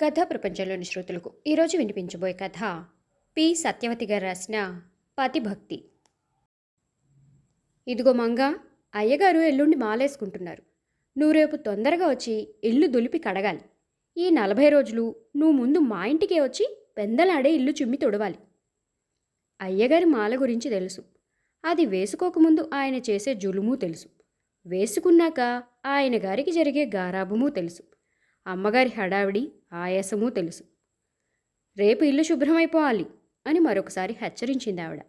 కథా ప్రపంచంలోని శ్రోతలకు ఈరోజు వినిపించబోయే కథ పి. సత్యవతి గారు రాసిన పతిభక్తి ఇదిగో మంగ అయ్యగారు ఎల్లుండి మాలేసుకుంటున్నారు. నువ్వు రేపు తొందరగా వచ్చి ఇల్లు దులిపి కడగాలి. ఈ నలభై రోజులు నువ్వు ముందు మా ఇంటికే వచ్చి పెందలాడే ఇల్లు చుమ్మి తొడవాలి. అయ్యగారి మాల గురించి తెలుసు. అది వేసుకోకముందు ఆయన చేసే జులుము తెలుసు. వేసుకున్నాక ఆయన గారికి జరిగే గారాభము తెలుసు. అమ్మగారి హడావిడి ఆయాసమూ తెలుసు. రేపు ఇల్లు శుభ్రమైపోవాలి అని మరొకసారి హెచ్చరించింది ఆవిడ.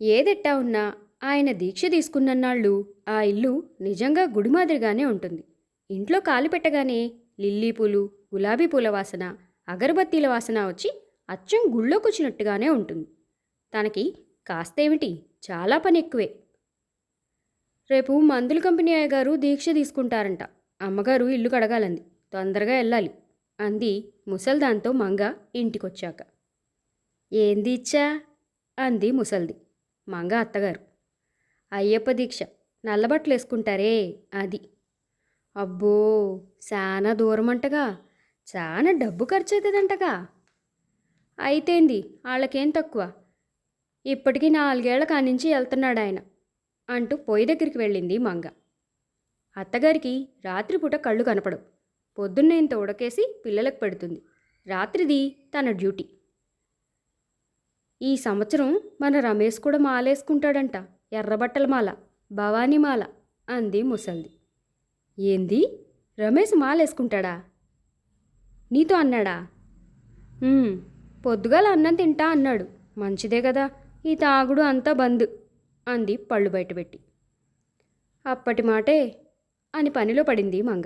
ఏదెట్టా ఉన్నా ఆయన దీక్ష తీసుకున్నన్నాళ్ళు ఆ ఇల్లు నిజంగా గుడి మాదిరిగానే ఉంటుంది. ఇంట్లో కాలు పెట్టగానే లిల్లీ పూలు గులాబీ పూల వాసన అగరబత్తీల వాసన వచ్చి అచ్చం గుళ్ళోకొచ్చినట్టుగానే ఉంటుంది. తనకి కాస్తేమిటి? చాలా పని ఎక్కువే రేపు మందుల కంపెనీ అయ్యగారు దీక్ష తీసుకుంటారంట. అమ్మగారు ఇల్లు కడగాలంది. తొందరగా వెళ్ళాలి అంది ముసల్దాంతో మంగ ఇంటికొచ్చాక. ఏంది ఇచ్చా? అంది ముసల్ది మంగ అత్తగారు. అయ్యప్ప దీక్ష నల్లబట్టలు వేసుకుంటారే అది. అబ్బో చాలా దూరం అంటగా చాలా డబ్బు ఖర్చు అవుతుందంటగా అయితేంది వాళ్ళకేం తక్కువ? ఇప్పటికీ నాలుగేళ్ళ కానించి వెళ్తున్నాడు ఆయన అంటూ పొయ్యి దగ్గరికి వెళ్ళింది మంగ. అత్తగారికి రాత్రిపూట కళ్ళు కనపడవు. పొద్దున్నేంత ఉడకేసి పిల్లలకు పెడుతుంది. రాత్రిది తన డ్యూటీ. ఈ సంవత్సరం మన రమేష్ కూడా మాలేసుకుంటాడంట. ఎర్రబట్టల మాల భవానీ మాల అంది ముసల్ది ఏంది? రమేష్ మాలేసుకుంటాడా? నీతో అన్నాడా? పొద్దుగాల అన్నం తింటా అన్నాడు. మంచిదే కదా ఈ తాగుడు అంతా బంద్ అంది పళ్ళు బయటపెట్టి అప్పటి మాటే అని పనిలో పడింది మంగ.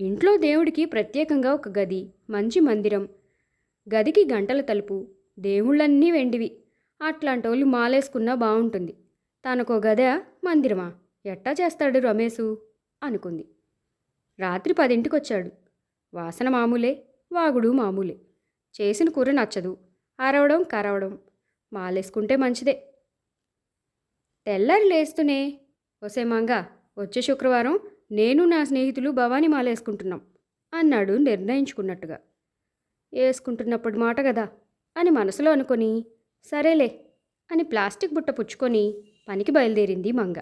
ఇంట్లో దేవుడికి ప్రత్యేకంగా ఒక గది మంచి మందిరం గదికి గంటల తలుపు దేవుళ్ళన్నీ వెండివి. అట్లాంటోళ్ళు మాలేసుకున్నా బాగుంటుంది తనకో గద మందిరమా? ఎట్టా చేస్తాడు రమేశు? అనుకుంది. రాత్రి పదింటికొచ్చాడు. వాసన మామూలే వాగుడు మామూలే. చేసిన కూర నచ్చదు. అరవడం కరవడం. మాలేసుకుంటే మంచిదే. తెల్లారి లేస్తూనే ఒసే మంగా వచ్చే శుక్రవారం నేను నా స్నేహితులు భవానీ మాలేసుకుంటున్నాం అన్నాడు నిర్ణయించుకున్నట్టుగా. వేసుకుంటున్నప్పుడు మాట కదా అని మనసులో అనుకొని సరేలే అని ప్లాస్టిక్ బుట్ట పుచ్చుకొని పనికి బయలుదేరింది మంగ.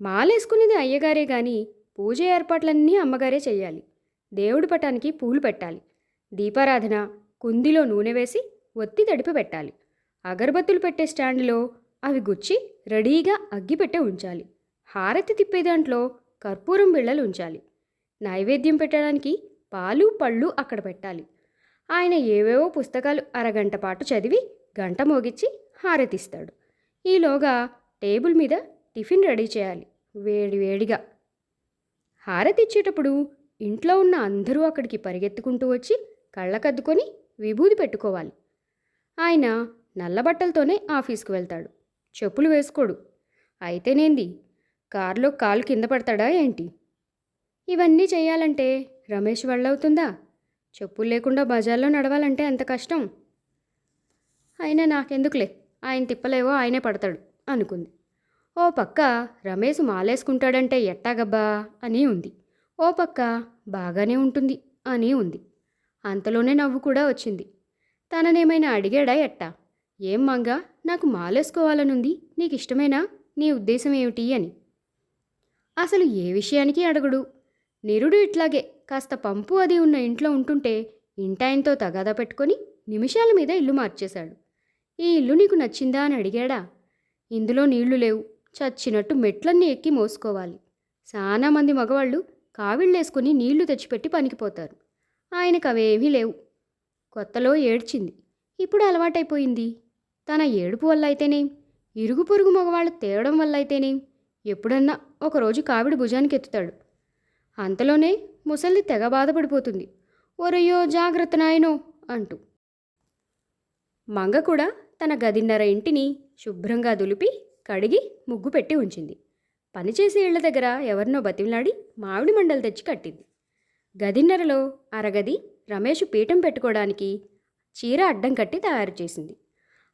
మాలేసుకునేది అయ్యగారే గాని పూజ ఏర్పాట్లన్నీ అమ్మగారే చెయ్యాలి. దేవుడి పటానికి పూలు పెట్టాలి. దీపారాధన కుందిలో నూనె వేసి ఒత్తి తడిపి పెట్టాలి. అగరబత్తులు పెట్టే స్టాండ్లో అవి గుచ్చి రెడీగా అగ్గిపెట్టే ఉంచాలి. హారతి తిప్పే దాంట్లో కర్పూరం బిళ్ళలు ఉంచాలి నైవేద్యం పెట్టడానికి పాలు పళ్ళు అక్కడ పెట్టాలి. ఆయన ఏవేవో పుస్తకాలు అరగంట పాటు చదివి గంట మోగిచ్చి హారతిస్తాడు. ఈలోగా టేబుల్ మీద టిఫిన్ రెడీ చేయాలి వేడి వేడిగా. హారతిచ్చేటప్పుడు ఇంట్లో ఉన్న అందరూ అక్కడికి పరిగెత్తుకుంటూ వచ్చి కళ్ళకద్దుకొని విభూది పెట్టుకోవాలి. ఆయన నల్లబట్టలతోనే ఆఫీస్కి వెళ్తాడు. చెప్పులు వేసుకోడు. అయితేనేంది? కారులో కాలు కింద పడతాడా ఏంటి? ఇవన్నీ చేయాలంటే రమేష్ వెళ్ళవుతుందా? చెప్పులు లేకుండా బజార్లో నడవాలంటే ఎంత కష్టం? అయినా నాకెందుకులే ఆయన తిప్పలేవో ఆయనే పడతాడు అనుకుంది. ఓ పక్క రమేష్ మాలేసుకుంటాడంటే ఎట్టాగబ్బా అని ఉంది. ఓ పక్క బాగానే ఉంటుంది అని ఉంది. అంతలోనే నవ్వు కూడా వచ్చింది. తననేమైనా అడిగాడా ఎట్టా? ఏం మంగ నాకు మాలేసుకోవాలనుంది నీకు ఇష్టమేనా నీ ఉద్దేశం ఏమిటి అని. అసలు ఏ విషయానికి అడగడు? నిరుడు ఇట్లాగే కాస్త పంపు అది ఉన్న ఇంట్లో ఉంటుంటే ఇంటాయనతో తగాదా పెట్టుకొని నిమిషాల మీద ఇల్లు మార్చేశాడు. ఈ ఇల్లు నీకు నచ్చిందా అని అడిగాడా? ఇందులో నీళ్ళు లేవు. చచ్చినట్టు మెట్లన్నీ ఎక్కి మోసుకోవాలి. చాలామంది మగవాళ్ళు కావిళ్ళేసుకుని నీళ్ళు తెచ్చిపెట్టి పనికిపోతారు. ఆయనకు అవేమీ లేవు. కొత్తలో ఏడ్చింది. ఇప్పుడు అలవాటైపోయింది. తన ఏడుపు వల్ల అయితేనేం? ఇరుగు పొరుగు మగవాళ్ళు తేవడం వల్ల అయితేనేం? ఎప్పుడన్నా ఒకరోజు కావిడి భుజానికి ఎత్తుతాడు అంతలోనే ముసలి తెగ బాధపడిపోతుంది. ఒరయ్యో జాగ్రత్త నాయనో అంటూ. మంగ కూడా తన గదిన్నర ఇంటిని శుభ్రంగా దులిపి కడిగి ముగ్గు పెట్టి ఉంచింది. పనిచేసే ఇళ్ళ దగ్గర ఎవరినో బతిమలాడి మామిడి మండలు తెచ్చి కట్టింది. గదిన్నరలో అరగది రమేష్ పీఠం పెట్టుకోవడానికి చీర అడ్డం కట్టి తయారు చేసింది.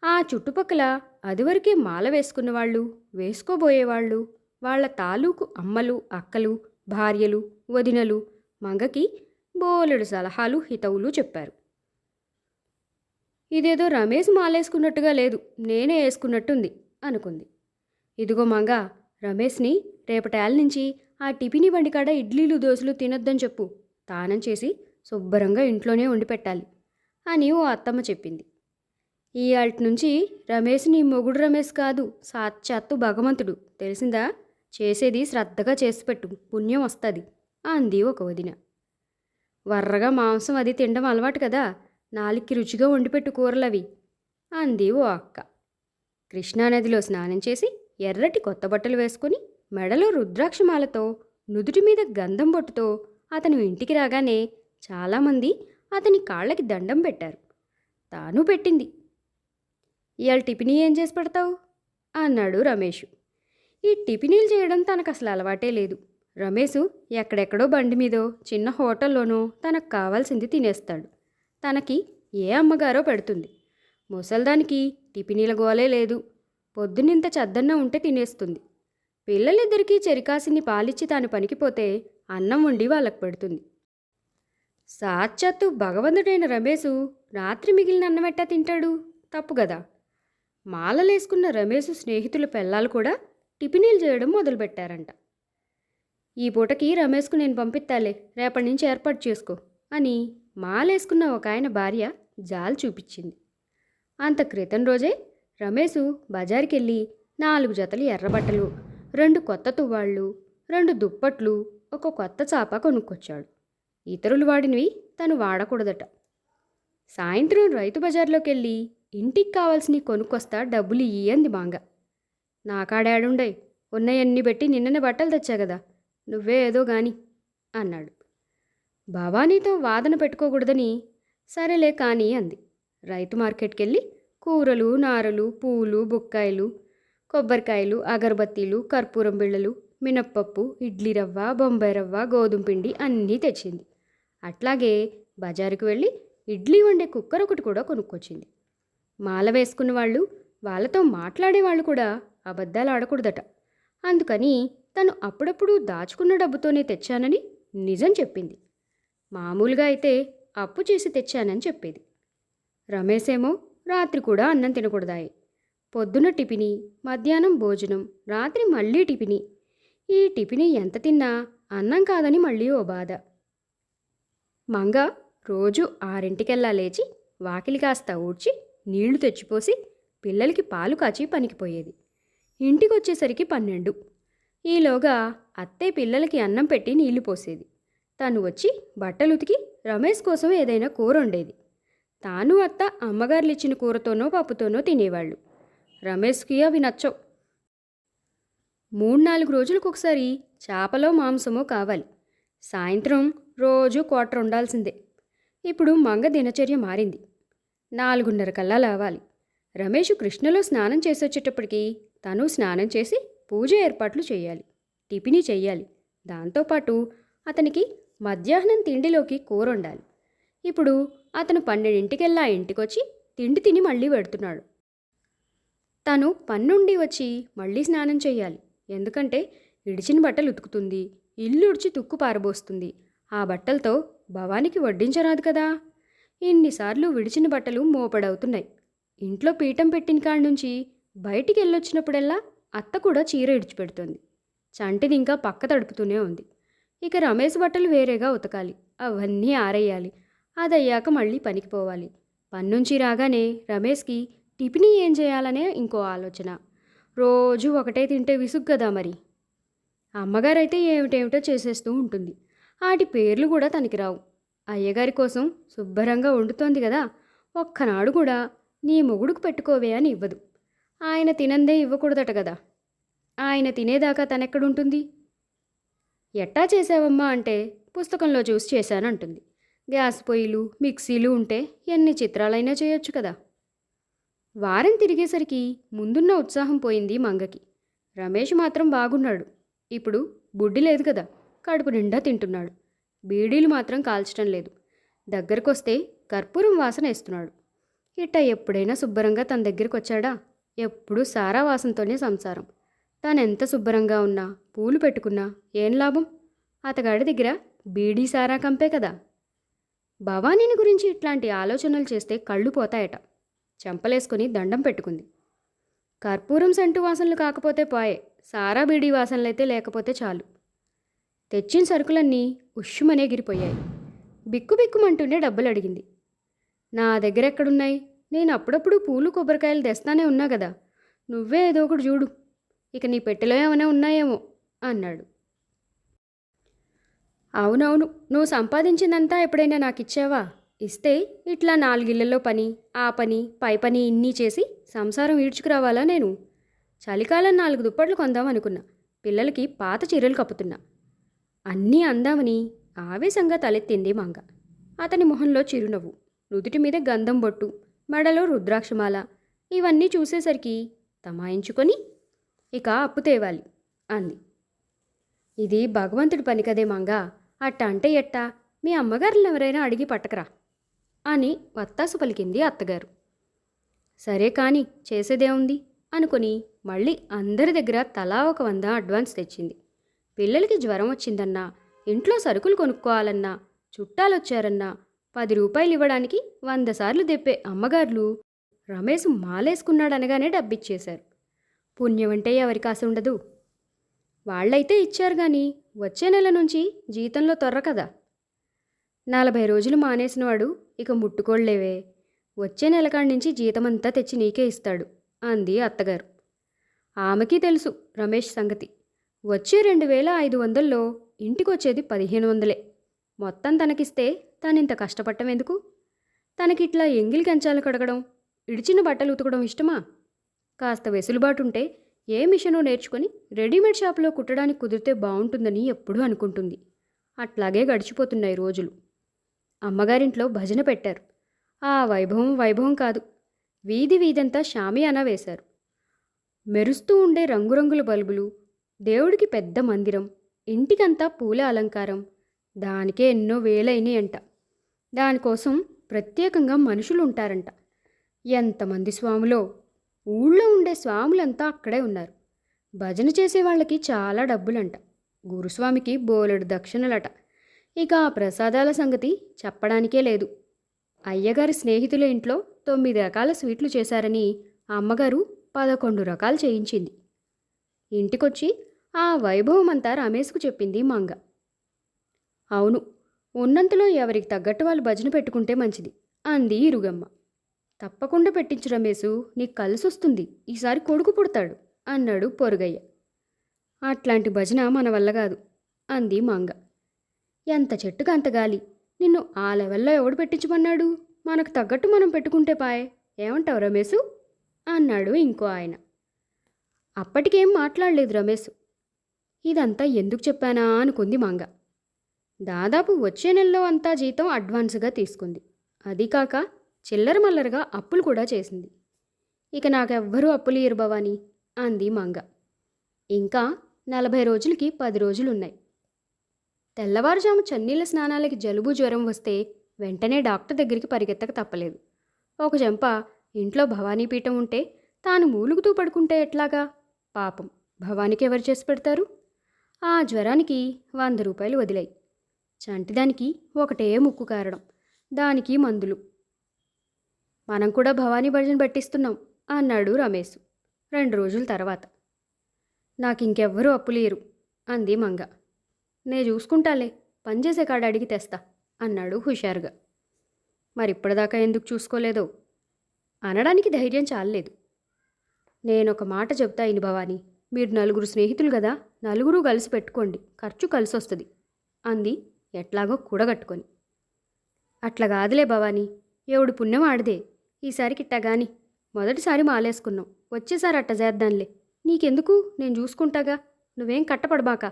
ఆ చుట్టుపక్కల అదివరకే మాల వేసుకున్న వాళ్ళు వేసుకోబోయేవాళ్ళు వాళ్ళ తాలూకు అమ్మలు అక్కలు భార్యలు వదినలు మంగకి బోలెడు సలహాలు హితవులు చెప్పారు. ఇదేదో రమేష్ మాలేసుకున్నట్టుగా లేదు నేనే వేసుకున్నట్టుంది అనుకుంది. ఇదిగో మంగ రమేష్ని రేపటేళ్ళ నుంచి ఆ టిఫిని బండికాడ ఇడ్లీలు దోశలు తినొద్దని చెప్పు. తానం చేసి శుభ్రంగా ఇంట్లోనే వండి పెట్టాలి అని ఓ అత్తమ్మ చెప్పింది. ఈ అల్ట్ నుంచి రమేష్ నీ మొగుడు రమేష్ కాదు సాక్షాత్తు భగవంతుడు. తెలిసిందా? చేసేది శ్రద్ధగా చేసి పెట్టు పుణ్యం వస్తుంది అంది ఒక వదిన. వర్రగా మాంసం అది తినడం అలవాటు కదా నాలుగుకి రుచిగా వండిపెట్టు కూరలవి అంది ఓ అక్క. కృష్ణానదిలో స్నానం చేసి ఎర్రటి కొత్త బట్టలు వేసుకుని మెడలో రుద్రాక్షమాలతో నుదుటి మీద గంధం బొట్టుతో అతను ఇంటికి రాగానే చాలామంది అతని కాళ్ళకి దండం పెట్టారు. తాను పెట్టింది. ఇవాళ టిఫినీ ఏం చేసి పెడతావు? అన్నాడు రమేష్. ఈ టిఫినీలు చేయడం తనకు అసలు అలవాటే లేదు. రమేష్ ఎక్కడెక్కడో బండి మీదో చిన్న హోటల్లోనో తనకు కావాల్సింది తినేస్తాడు. తనకి ఏ అమ్మగారో పెడుతుంది. ముసల్దానికి టిఫినీల గోలే లేదు. పొద్దునింత చద్దన్న ఉంటే తినేస్తుంది. పిల్లలిద్దరికీ చెరికాసిని పాలిచ్చి తాను పనికిపోతే అన్నం వండి వాళ్ళకు పెడుతుంది. సాక్షాత్తు భగవంతుడైన రమేశు రాత్రి మిగిలిన అన్నమెట్టా తింటాడు? తప్పు కదా మాలలేసుకున్న రమేశు స్నేహితుల పెళ్ళాలు కూడా టిఫినీలు చేయడం మొదలుపెట్టారంట. ఈ పూటకి రమేష్కు నేను పంపిస్తాలే రేపటి నుంచి ఏర్పాటు చేసుకో అని మాలేసుకున్న ఒక ఆయన భార్య జాలు చూపించింది. అంత క్రితం రోజే రమేషు బజార్కి వెళ్ళి నాలుగు జతలు ఎర్రబట్టలు రెండు కొత్త తువ్వాళ్ళు రెండు దుప్పట్లు ఒక కొత్త చాప కొనుక్కొచ్చాడు. ఇతరులు వాడినవి తను వాడకూడదట. సాయంత్రం రైతు బజార్లోకి వెళ్ళి ఇంటికి కావాల్సినవి కొనుక్కొస్తా డబ్బులు ఇయ్యంది బాంగా మాంగ ఉన్నయన్ని పెట్టి నిన్ననే బట్టలు తెచ్చా కదా నువ్వే ఏదో గాని అన్నాడు. భవానీతో వాదన పెట్టుకోకూడదని సరేలే కానీ అంది. రైతు మార్కెట్కి వెళ్ళి కూరలు నారలు పూలు బుక్కాయలు కొబ్బరికాయలు అగరబత్తీలు కర్పూరం బిళ్ళలు మినప్పప్పు ఇడ్లీ రవ్వ బొంబాయి రవ్వ గోధుమ పిండి అన్నీ తెచ్చింది. అట్లాగే బజారుకు వెళ్ళి ఇడ్లీ వండే కుక్కర్ ఒకటి కూడా కొనుక్కొచ్చింది. మాల వేసుకున్న వాళ్ళు వాళ్ళతో మాట్లాడే వాళ్ళు కూడా అబద్ధాలు ఆడకూడదట. అందుకని తను అప్పుడప్పుడు దాచుకున్న డబ్బుతోనే తెచ్చానని నిజం చెప్పింది. మామూలుగా అయితే అప్పు చేసి తెచ్చానని చెప్పేది. రమేష్ ఏమో రాత్రి కూడా అన్నం తినకూడదాయి. పొద్దున టిఫిని మధ్యాహ్నం భోజనం రాత్రి మళ్ళీ టిఫిని. ఈ టిఫిని ఎంత తిన్నా అన్నం కాదని మళ్ళీ ఓ బాధ. మంగ రోజు ఆరింటికెల్లా లేచి వాకిలి కాస్త ఊడ్చి నీళ్ళు తెచ్చిపోసి పిల్లలకి పాలు కాచి పనికిపోయేది. ఇంటికి వచ్చేసరికి పన్నెండు. ఈలోగా అత్తే పిల్లలకి అన్నం పెట్టి నీళ్ళు పోసేది. తను వచ్చి బట్టలు ఉతికి రమేష్ కోసం ఏదైనా కూర వండేది. తాను అత్త అమ్మగారులు ఇచ్చిన కూరతోనో పప్పుతోనో తినేవాళ్ళు. రమేష్కి అవి నచ్చవు. మూడు నాలుగు రోజులకు ఒకసారి చేపలో మాంసమో కావాలి. సాయంత్రం రోజు క్వార్టర్ ఉండాల్సిందే ఇప్పుడు మంగ దినచర్య మారింది. నాలుగున్నర కల్లా లేవాలి. రమేష్ కృష్ణలో స్నానం చేసొచ్చేటప్పటికి తను స్నానం చేసి పూజ ఏర్పాట్లు చేయాలి టిఫిని చేయాలి. దాంతోపాటు అతనికి మధ్యాహ్నం తిండిలోకి కూర ఉండాలి ఇప్పుడు అతను పన్నెండింటికెల్లా ఇంటికొచ్చి తిండి తిని మళ్ళీ పెడుతున్నాడు. తను పన్నుండి వచ్చి మళ్ళీ స్నానం చేయాలి. ఎందుకంటే ఇడిచిన బట్టలు ఉతుకుతుంది ఇల్లు ఉడిచి తుక్కు పారబోస్తుంది. ఆ బట్టలతో భవానికి వడ్డించరాదు కదా. ఇన్నిసార్లు విడిచిన బట్టలు మోపడవుతున్నాయి. ఇంట్లో పీఠం పెట్టిన కాడి నుంచి బయటికి వెళ్ళొచ్చినప్పుడల్లా అత్త కూడా చీర ఇడిచిపెడుతుంది. చంటిది ఇంకా పక్క తడుపుతూనే ఉంది. ఇక రమేష్ బట్టలు వేరేగా ఉతకాలి. అవన్నీ ఆరేయాలి. అదయ్యాక మళ్ళీ పనికి పోవాలి పన్నుంచి రాగానే రమేష్కి టిఫినీ ఏం చేయాలనే ఇంకో ఆలోచన. రోజు ఒకటే తింటే విసుగు కదా మరి. అమ్మగారైతే ఏమిటేమిటో చేసేస్తూ ఉంటుంది. వాటి పేర్లు కూడా తనకి రావు. అయ్యగారి కోసం శుభ్రంగా వండుతోంది కదా. ఒక్కనాడు కూడా నీ మొగుడుకు పెట్టుకోవే అని ఇవ్వదు. ఆయన తినందే ఇవ్వకూడదట కదా ఆయన తినేదాకా తనెక్కడుంటుంది? ఎట్టా చేసావమ్మా అంటే పుస్తకంలో చూసి చేశానంటుంది. గ్యాస్ పొయ్యిలు మిక్సీలు ఉంటే ఎన్ని చిత్రాలైనా చేయొచ్చు కదా. వారం తిరిగేసరికి ముందున్న ఉత్సాహం పోయింది మంగకి. రమేష్ మాత్రం బాగున్నాడు. ఇప్పుడు బుడ్డి లేదు కదా కడుపు నిండా తింటున్నాడు. బీడీలు మాత్రం కాల్చడం లేదు. దగ్గరకొస్తే కర్పూరం వాసన వేస్తున్నాడు. ఇట్ట ఎప్పుడైనా శుభ్రంగా తన దగ్గరికి వచ్చాడా ఎప్పుడూ సారా వాసనతోనే సంసారం. ఎంత శుభ్రంగా ఉన్నా పూలు పెట్టుకున్నా ఏం లాభం? అతగాడి దగ్గర బీడీ సారా కంపే కదా. భవానీని గురించి ఇట్లాంటి ఆలోచనలు చేస్తే కళ్ళు పోతాయట. చెంపలేసుకుని దండం పెట్టుకుంది. కర్పూరం సెంటు వాసనలు కాకపోతే పోయే సారా బీడీ వాసనలైతే లేకపోతే చాలు. తెచ్చిన సరుకులన్నీ ఉష్షుమనే గిరిపోయాయి. బిక్కు బిక్కుమంటూనే డబ్బులు అడిగింది నా దగ్గర ఎక్కడున్నాయి నేను అప్పుడప్పుడు పూలు కొబ్బరికాయలు తెస్తానే ఉన్నా కదా. నువ్వే ఏదో ఒకటి చూడు. ఇక నీ పెట్టెలో ఏమైనా ఉన్నాయేమో అన్నాడు. అవునవును నువ్వు సంపాదించిందంతా ఎప్పుడైనా నాకు ఇచ్చావా ఇస్తే ఇట్లా నాలుగిళ్ళలో పని ఆ పని పై పని ఇన్ని చేసి సంసారం ఈడ్చుకురావాలా నేను? చలికాలం నాలుగు దుప్పట్లు కొందాం అనుకున్నా. పిల్లలకి పాత చీరలు కప్పుతున్నా. అన్నీ అందామని ఆవేశంగా తలెత్తింది మంగ. అతని మొహంలో చిరునవ్వు. నుదుటి మీద గంధం బొట్టు. మెడలో రుద్రాక్షమాల. ఇవన్నీ చూసేసరికి తమాయించుకొని ఇక అప్పు తేవాలి అంది. ఇది భగవంతుడి పని కదే మంగ. అట్ట అంటే ఎట్టా? మీ అమ్మగారులు ఎవరైనా అడిగి పట్టకరా అని వత్తాసు పలికింది అత్తగారు. సరే కానీ చేసేదేముంది? అనుకుని మళ్ళీ అందరి దగ్గర తలా ఒక వంద అడ్వాన్స్ తెచ్చింది. పిల్లలకి జ్వరం వచ్చిందన్నా ఇంట్లో సరుకులు కొనుక్కోవాలన్నా చుట్టాలొచ్చారన్నా పది రూపాయలు ఇవ్వడానికి వంద సార్లు దెప్పే అమ్మగారులు రమేష్ మాలేసుకున్నాడనగానే డబ్బిచ్చేశారు. పుణ్యం అంటే ఎవరికి ఆశ ఉండదు. వాళ్ళైతే ఇచ్చారు కానీ వచ్చే నెల నుంచి జీతంలో తొర్ర కదా. నలభై రోజులు మానేసినవాడు ఇక ముట్టుకోళ్ళేవే. వచ్చే నెలకాడి నుంచి జీతమంతా తెచ్చి నీకే ఇస్తాడు అంది అత్తగారు. ఆమెకి తెలుసు రమేష్ సంగతి. వచ్చే రెండు వేల ఐదు వందల్లో ఇంటికొచ్చేది పదిహేను వందలే. మొత్తం తనకిస్తే తానింత కష్టపడటం ఎందుకు? తనకిట్లా ఎంగిలి కంచాలు కడగడం ఇడిచిన బట్టలు ఉతకడం ఇష్టమా? కాస్త వెసులుబాటుంటే ఏ మిషనో నేర్చుకొని రెడీమేడ్ షాప్లో కుట్టడానికి కుదిరితే బాగుంటుందని ఎప్పుడూ అనుకుంటుంది. అట్లాగే గడిచిపోతున్నాయి రోజులు. అమ్మగారింట్లో భజన పెట్టారు. ఆ వైభవం వైభవం కాదు. వీధి వీధంతా షామియానా వేశారు. మెరుస్తూ ఉండే రంగురంగుల బల్బులు దేవుడికి పెద్ద మందిరం ఇంటికంతా పూల అలంకారం దానికే ఎన్నో వేలైనాయి అంట దానికోసం ప్రత్యేకంగా మనుషులు ఉంటారంట ఎంతమంది స్వాములో ఊళ్ళో ఉండే స్వాములంతా అక్కడే ఉన్నారు. భజన చేసే వాళ్ళకి చాలా డబ్బులంట. గురుస్వామికి బోలెడు దక్షిణలట. ఇక ఆ ప్రసాదాల సంగతి చెప్పడానికే లేదు. అయ్యగారి స్నేహితుల ఇంట్లో తొమ్మిది రకాల స్వీట్లు చేశారని అమ్మగారు పదకొండు రకాలు చేయించింది. ఇంటికొచ్చి ఆ వైభవం అంతా రమేష్కు చెప్పింది మంగ. అవును ఉన్నంతలో ఎవరికి తగ్గట్టు వాళ్ళు భజన పెట్టుకుంటే మంచిది అంది ఇరుగమ్మ. తప్పకుండా పెట్టించు రమేశు నీకు కలిసొస్తుంది ఈసారి కొడుకు పుడతాడు అన్నాడు పొరుగయ్య. అట్లాంటి భజన మన వల్ల కాదు అంది మంగ. ఎంత చెట్టుకు అంత గాలి నిన్ను ఆ లెవెల్లో ఎవడు పెట్టించమన్నాడు? మనకు తగ్గట్టు మనం పెట్టుకుంటే పాయ్ ఏమంటావు రమేశు? అన్నాడు ఇంకో ఆయన. అప్పటికేం మాట్లాడలేదు రమేష్ ఇదంతా ఎందుకు చెప్పానా అనుకుంది మంగ. దాదాపు వచ్చే నెలలో అంతా జీతం అడ్వాన్స్గా తీసుకుంది. అది కాక చిల్లర మల్లరగా అప్పులు కూడా చేసింది. ఇక నాకెవ్వరూ అప్పులు ఇరు భవాని అంది మంగ. ఇంకా నలభై రోజులకి పది రోజులున్నాయి. తెల్లవారుజాము చన్నీళ్ళ స్నానాలకి జలుబు జ్వరం వస్తే వెంటనే డాక్టర్ దగ్గరికి పరిగెత్తక తప్పలేదు. ఒక జంప ఇంట్లో భవానీ పీఠం ఉంటే తాను మూలుగుతూ పడుకుంటే ఎట్లాగా? పాపం భవానికి ఎవరు చేసి పెడతారు? ఆ జ్వరానికి వంద రూపాయలు వదిలాయి. చంటిదానికి ఒకటే ముక్కు కారడం దానికి మందులు. మనం కూడా భవానీ భజన పట్టిస్తున్నాం అన్నాడు రమేష్ రెండు రోజుల తర్వాత. నాకు ఇంకెవ్వరూ అప్పులేరు అంది మంగ. నే చూసుకుంటాలే పనిచేసే కాడ అడిగి తెస్తా అన్నాడు హుషారుగా. మరిప్పటిదాకా ఎందుకు చూసుకోలేదో? అనడానికి ధైర్యం చాలలేదు. నేనొక మాట చెప్తా ఇని భవాని మీరు నలుగురు స్నేహితులు కదా నలుగురు కలిసి పెట్టుకోండి ఖర్చు కలిసి వస్తుంది అంది ఎట్లాగో కూడగట్టుకొని. అట్లా కాదులే భవాని ఎవడు పుణ్యం ఆడదే. ఈసారికి ఇట్టా గాని మొదటిసారి మాలేసుకున్నాం. వచ్చేసారి అట్ట చేద్దాంలే. నీకెందుకు? నేను చూసుకుంటాగా. నువ్వేం కట్టపడబాక.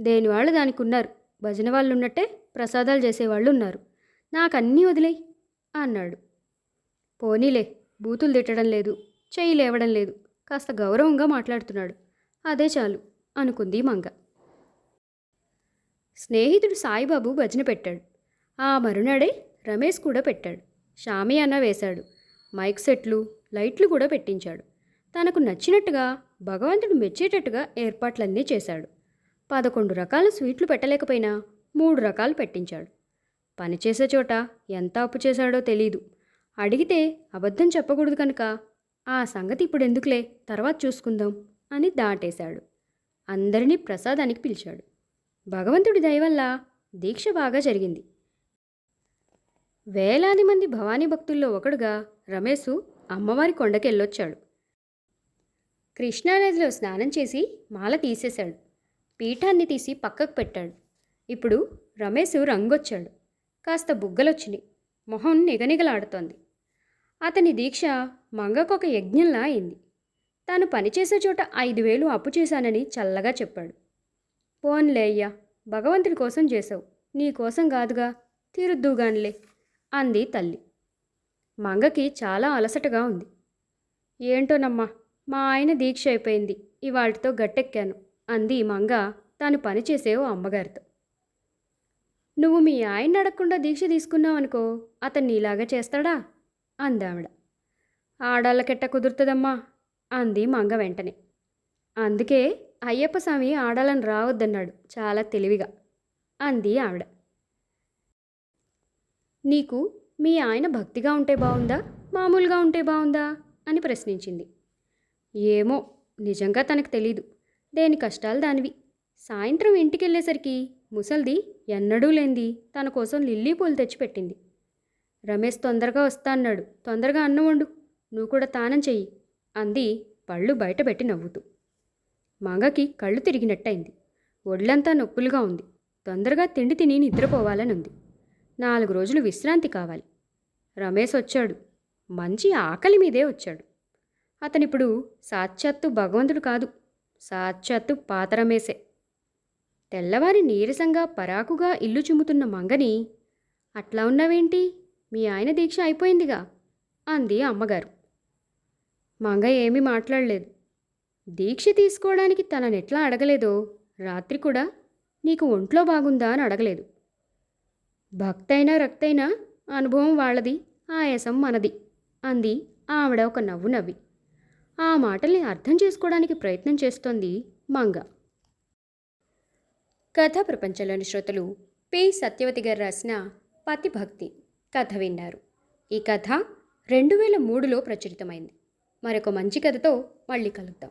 దేని వాళ్ళు దానికి ఉన్నారు భజన వాళ్ళు ఉన్నట్టే ప్రసాదాలు చేసేవాళ్ళు ఉన్నారు నాకన్నీ వదిలేయి అన్నాడు. పోనీలే బూతులు తిట్టడం లేదు చెయ్యి లేవడం లేదు. కాస్త గౌరవంగా మాట్లాడుతున్నాడు. అదే చాలు అనుకుంది మంగ. స్నేహితుడు సాయిబాబు భజన పెట్టాడు. ఆ మరునాడే రమేష్ కూడా పెట్టాడు. షామియాన వేశాడు. మైక్ సెట్లు లైట్లు కూడా పెట్టించాడు. తనకు నచ్చినట్టుగా భగవంతుడు మెచ్చేటట్టుగా ఏర్పాట్లన్నీ చేశాడు. పదకొండు రకాల స్వీట్లు పెట్టలేకపోయినా మూడు రకాలు పెట్టించాడు. పనిచేసే చోట ఎంత అప్పు చేశాడో తెలీదు. అడిగితే అబద్ధం చెప్పకూడదు కనుక ఆ సంగతి ఇప్పుడు ఎందుకులే తర్వాత చూసుకుందాం అని దాటేశాడు. అందరినీ ప్రసాదానికి పిలిచాడు. భగవంతుడి దయవల్ల దీక్ష బాగా జరిగింది. వేలాది మంది భవానీ భక్తుల్లో ఒకడుగా రమేష్ అమ్మవారి కొండకెళ్ళొచ్చాడు. కృష్ణానదిలో స్నానం చేసి మాల తీసేశాడు. పీఠాన్ని తీసి పక్కకు పెట్టాడు. ఇప్పుడు రమేషు రంగొచ్చాడు. కాస్త బుగ్గలొచ్చినాయి. మొహం నిగనిగలాడుతోంది. అతని దీక్ష మంగకొక యజ్ఞంలా అయింది. తాను పనిచేసే చోట ఐదు వేలు అప్పు చేశానని చల్లగా చెప్పాడు. పోన్లే అయ్యా భగవంతుడి కోసం చేసావు నీ కోసం కాదుగా తీరుద్దుగానిలే అంది తల్లి. మంగకి చాలా అలసటగా ఉంది. ఏంటోనమ్మా మా ఆయన దీక్ష అయిపోయింది ఇవాటితో గట్టెక్కాను అంది మంగ తాను పనిచేసేవు అమ్మగారితో. నువ్వు మీ ఆయన అడగకుండా దీక్ష తీసుకున్నావనుకో అతను నీలాగా చేస్తాడా? అందావిడ. ఆడాళ్ళకెట్ట కుదురుతుందమ్మా అంది మంగ వెంటనే. అందుకే అయ్యప్ప స్వామి ఆడాలని రావద్దన్నాడు చాలా తెలివిగా. అంది ఆవిడ. నీకు మీ ఆయన భక్తిగా ఉంటే బాగుందా మామూలుగా ఉంటే బాగుందా అని ప్రశ్నించింది. ఏమో నిజంగా తనకు తెలీదు. దేని కష్టాలు దానివి. సాయంత్రం ఇంటికెళ్ళేసరికి ముసల్ది ఎన్నడూ లేంది తన కోసం లిల్లీ పూలు తెచ్చిపెట్టింది. రమేష్ తొందరగా వస్తా అన్నాడు. తొందరగా అన్నం వండు. నువ్వు కూడా తానం చెయ్యి. అంది పళ్ళు బయటపెట్టి నవ్వుతూ. మంగకి కళ్ళు తిరిగినట్టయింది. ఒళ్ళంతా నొప్పులుగా ఉంది. తొందరగా తిండి తిని నిద్రపోవాలని ఉంది నాలుగు రోజులు విశ్రాంతి కావాలి. రమేష్ వచ్చాడు. మంచి ఆకలి మీదే వచ్చాడు. అతనిప్పుడు సాక్షాత్తు భగవంతుడు కాదు. సాక్షాత్తు పాతరమేసే తెల్లవారి నీరసంగా పరాకుగా ఇల్లు చిమ్ముతున్న మంగని అట్లా ఉన్నావేంటి? మీ ఆయన దీక్ష అయిపోయిందిగా? అంది అమ్మగారు. మంగ ఏమీ మాట్లాడలేదు. దీక్ష తీసుకోవడానికి తననెట్లా అడగలేదో? రాత్రి కూడా నీకు ఒంట్లో బాగుందా అని అడగలేదు. భక్తైనా రక్తైనా అనుభవం వాళ్ళది ఆయాసం మనది అంది ఆవిడ ఒక నవ్వు నవ్వి. ఆ మాటల్ని అర్థం చేసుకోవడానికి ప్రయత్నం చేస్తోంది మంగ. కథా ప్రపంచంలోని శ్రోతలు పి. సత్యవతి గారు రాసిన పతిభక్తి కథ విన్నారు. ఈ కథ రెండు వేల మూడులో ప్రచురితమైంది. మరొక మంచి కథతో మళ్ళీ కలుద్దాం.